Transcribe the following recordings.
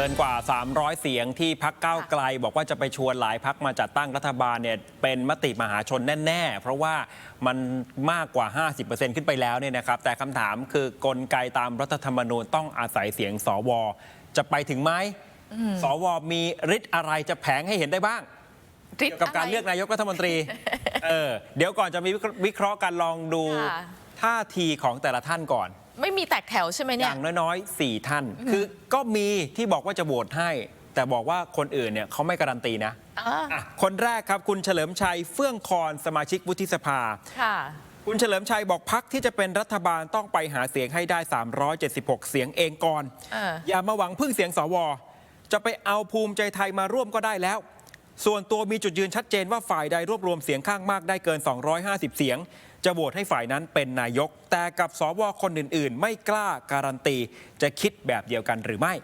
เกินกว่า 300 เสียงที่พักก้าวไกล บอกว่าจะไปชวนหลายพักมาจัดตั้งรัฐบาลเนี่ยเป็นมติมหาชนแน่ ๆ เพราะว่ามันมากกว่า 50%ขึ้นไปแล้วเนี่ยนะครับ แต่คำถามคือกลไกตามรัฐธรรมนูญต้องอาศัยเสียงสว จะไปถึงไหมสวมีฤทธิ์อะไรจะแผงให้เห็นได้บ้างฤทเกี่ยวธิ์กับการะไเลือกนายกรัฐมนตรีเออเดี๋ยวก่อนจะมีวิเคราะห์กันลองดูค่ะท่าทีของแต่ละท่านก่อน ไม่มีแตกแถวใช่ไหมอเนี่ย ย่างน้อยๆ4ท่าน คือก็มีที่บอกว่าจะโหวตให้ แต่บอกว่าคนอื่นเนี่ยเขาไม่การันตีนะอ่า อะคนแรกครับคุณเฉลิมชัยเฟื่องคอนสมาชิกวุฒิสภา ค่ะ คุณเฉลิมชัยบอกพักที่จะเป็นรัฐบาลต้องไปหาเสียงให้ได้ 376 เสียงเองก่อนเอออ ย่ามาหวังพึ่งเสียงสว จะไปเอาภูมิใจไทยมาร่วมก็ได้แล้ว ส่วนตัวมีจุดยืนชัดเจนว่าฝ่ายใดรวบรวมเสียงข้างมากได้เกิน 250 เสียง จะโหวตให้ฝ่ายนั้นเป็นนายก แต่กับสวคนอื่น ๆ ไม่กล้าการันตี จะคิดแบบเดียวกันหรือไม่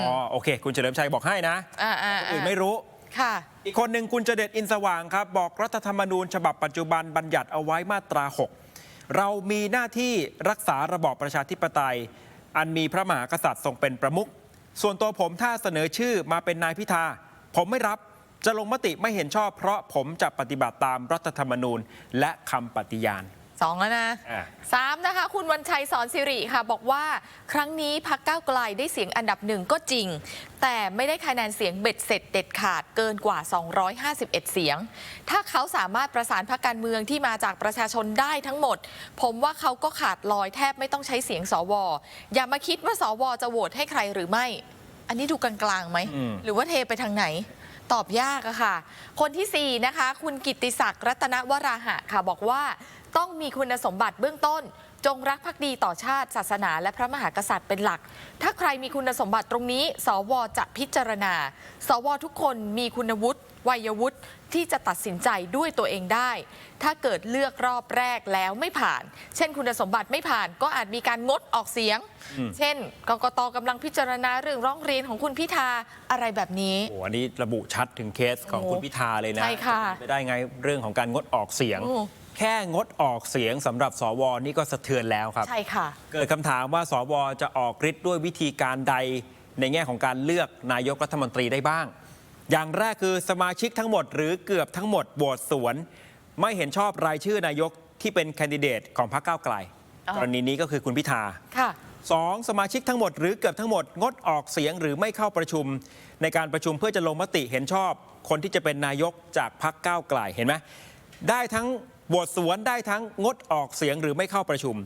อ๋อโอเค คุณเฉลิมชัยบอกให้นะอ่าอ่าคนอื่นไม่รู้ค่ะอีกคนหนึ่งคุณเจเดชอินสว่างครับ บอกรัฐธรรมนูญ ฉบับปัจจุบันบัญญัติเอาไว้มาตรา 6 เรามีหน้าที่รักษาระบอบประชาธิปไตย อันมีพระมหากษัตริย์ทรงเป็นประมุขส่วนตัวผมถ้าเสนอชื่อมาเป็นนายพิธา ผมไม่รับ จะลงมติไม่เห็นชอบเพราะผมจะปฏิบัติตามรัฐธรรมนูญ และคำปฏิญาณสองแล้วนะอ่าสามนะคะ คุณวันชัยสอนสิริค่ะ บอกว่าครั้งนี้พักก้าวไกลได้เสียงอันดับหนึ่งก็จริง แต่ไม่ได้คะแนนเสียงเบ็ดเสร็จเด็ดขาดเกินกว่า 251 เสียง ถ้าเขาสามารถประสานพรรคการเมืองที่มาจากประชาชนได้ทั้งหมด ผมว่าเขาก็ขาดลอยแทบไม่ต้องใช้เสียงสว อย่ามาคิดว่าสวจะโหวตให้ใครหรือไม่ อันนี้ดูกลางๆไหมอืมหรือว่าเทไปทางไหน ตอบยากอะค่ะ คนที่ 4 นะคะ คุณกิตติศักดิ์รัตนวราหะค่ะ บอกว่าต้องมีคุณสมบัติเบื้องต้น จงรักภักดีต่อชาติ ศาสนา และพระมหากษัตริย์เป็นหลัก ถ้าใครมีคุณสมบัติตรงนี้ สวจะพิจารณา สวทุกคนมีคุณวุฒิวัยวุฒิที่จะตัดสินใจด้วยตัวเองได้ ถ้าเกิดเลือกรอบแรกแล้วไม่ผ่าน เช่นคุณสมบัติไม่ผ่าน ก็อาจมีการงดออกเสียง เช่นกกตกำลังพิจารณาเรื่องร้องเรียนของคุณพิธาอะไรแบบนี้โอ้อันนี้ระบุชัดถึงเคสของโอ้คุณพิธาเลยนะใช่ค่ะจเป็นไปได้ไงเรื่องของการงดออกเสียงโอ้ แค่งดออกเสียงสำหรับสวนี่ก็สะเทือนแล้วครับ ใช่ค่ะ เกิดคำถามว่าสวจะออกฤทธิ์ด้วยวิธีการใดในแง่ของการเลือกนายกรัฐมนตรีได้บ้าง อย่างแรกคือสมาชิกทั้งหมดหรือเกือบทั้งหมดโหวตสวน ไม่เห็นชอบรายชื่อนายกที่เป็นแคนดิเดตของพรรคก้าวไกลอ๋อ กรณีนี้ก็คือคุณพิธา ค่ะ สองสมาชิกทั้งหมดหรือเกือบทั้งหมดงดออกเสียงหรือไม่เข้าประชุม ในการประชุมเพื่อจะลงมติเห็นชอบ คนที่จะเป็นนายกจากพรรคก้าวไกลเห็นไหมได้ทั้ง โหวตสวนได้ทั้งงดออกเสียงหรือไม่เข้าประชุม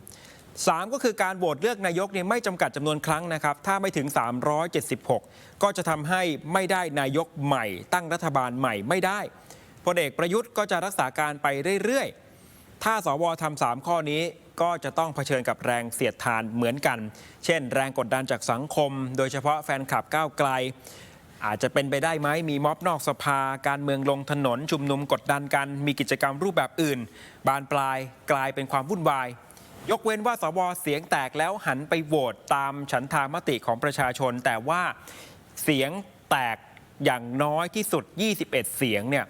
3 ก็คือการโหวตเลือกนายกเนี่ยไม่จำกัดจำนวนครั้งนะครับ ถ้าไม่ถึง 376 ก็จะทำให้ไม่ได้นายกใหม่ ตั้งรัฐบาลใหม่ไม่ได้พลเอกประยุทธ์ก็จะรักษาการไปเรื่อยๆ ถ้าสวทำสามข้อนี้ก็จะต้องเผชิญกับแรงเสียดทานเหมือนกัน เช่น แรงกดดันจากสังคม โดยเฉพาะแฟนคลับก้าวไกล อาจจะเป็นไปได้ไหมมีม็อบนอกสภา การเมืองลงถนน ชุมนุมกดดันกัน มีกิจกรรมรูปแบบอื่น บานปลายกลายเป็นความวุ่นวาย ยกเว้นว่าสวเสียงแตกแล้วหันไปโหวตตามฉันทามติของประชาชน แต่ว่าเสียงแตกอย่างน้อยที่สุด 21 เสียงเนี่ย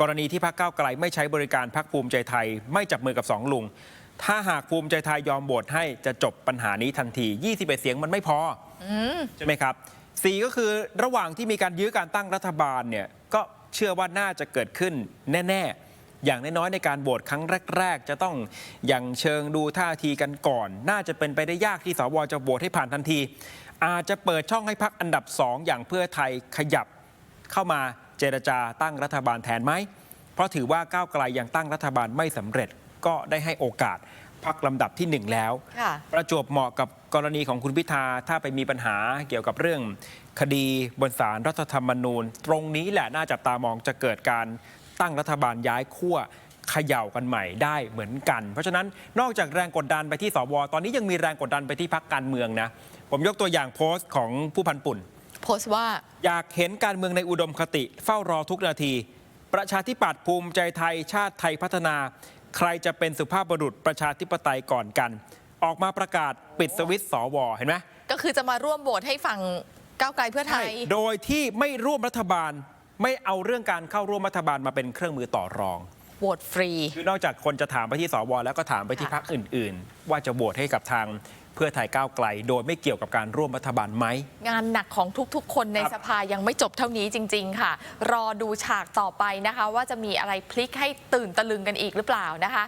กรณีที่พรรคก้าวไกลไม่ใช้บริการพรรคภูมิใจไทย ไม่จับมือกับสองลุง ถ้าหากภูมิใจไทยยอมโหวตให้จะจบปัญหานี้ทันที 21 เสียงมันไม่พออใช่ไหมครับ สี่ก็คือระหว่างที่มีการยื้อการตั้งรัฐบาลเนี่ยก็เชื่อว่าน่าจะเกิดขึ้นแน่ ๆ อย่างน้อยๆในการโหวตครั้งแรก ๆ จะต้องอย่างเชิงดูท่าทีกันก่อน น่าจะเป็นไปได้ยากที่สวจะโหวตให้ผ่านทันที อาจจะเปิดช่องให้พักอันดับสองอย่างเพื่อไทยขยับเข้ามาเจรจาตั้งรัฐบาลแทนไหม เพราะถือว่าก้าวไกลยังตั้งรัฐบาลไม่สำเร็จก็ได้ให้โอกาส พักลำดับที่หนึ่งแล้ว ค่ะ ประจวบเหมาะกับกรณีของคุณพิธาถ้าไปมีปัญหาเกี่ยวกับเรื่อง คดีบนศาลรัฐธรรมนูญ ตรงนี้แหละน่าจับตามองจะเกิดการตั้งรัฐบาลย้ายขั้วเขย่ากันใหม่ได้เหมือนกัน เพราะฉะนั้นนอกจากแรงกดดันไปที่สวตอนนี้ยังมีแรงกดดันไปที่พักการเมืองนะผมยกตัวอย่างโพสต์ของผู้พันปุ่น โพสต์ว่า อยากเห็นการเมืองในอุดมคติ เฝ้ารอทุกนาที ประชาธิปัตย์ภูมิใจไทยชาติไทยพัฒนา ใครจะเป็นสุภาพบุรุษประชาธิปไตยก่อนกัน ออกมาประกาศปิดสวิตช์สวเห็นไหมก็คือจะมาร่วมโหวตให้ฝั่งก้าวไกลเพื่อไทย โดยที่ไม่ร่วมรัฐบาล ไม่เอาเรื่องการเข้าร่วมรัฐบาลมาเป็นเครื่องมือต่อรองโหวตฟรี คือนอกจากคนจะถามไปที่สวแล้วก็ถามไปที่ค่ะพรรคอื่น ๆ ว่าจะโหวตให้กับทางเพื่อไทยก้าวไกล โดยไม่เกี่ยวกับการร่วมรัฐบาลไหม งานหนักของทุกๆ คนในครับสภายังไม่จบเท่านี้จริง ๆ ค่ะ รอดูฉากต่อไปนะคะ ว่าจะมีอะไรพลิกให้ตื่นตะลึงกันอีกหรือเปล่านะคะ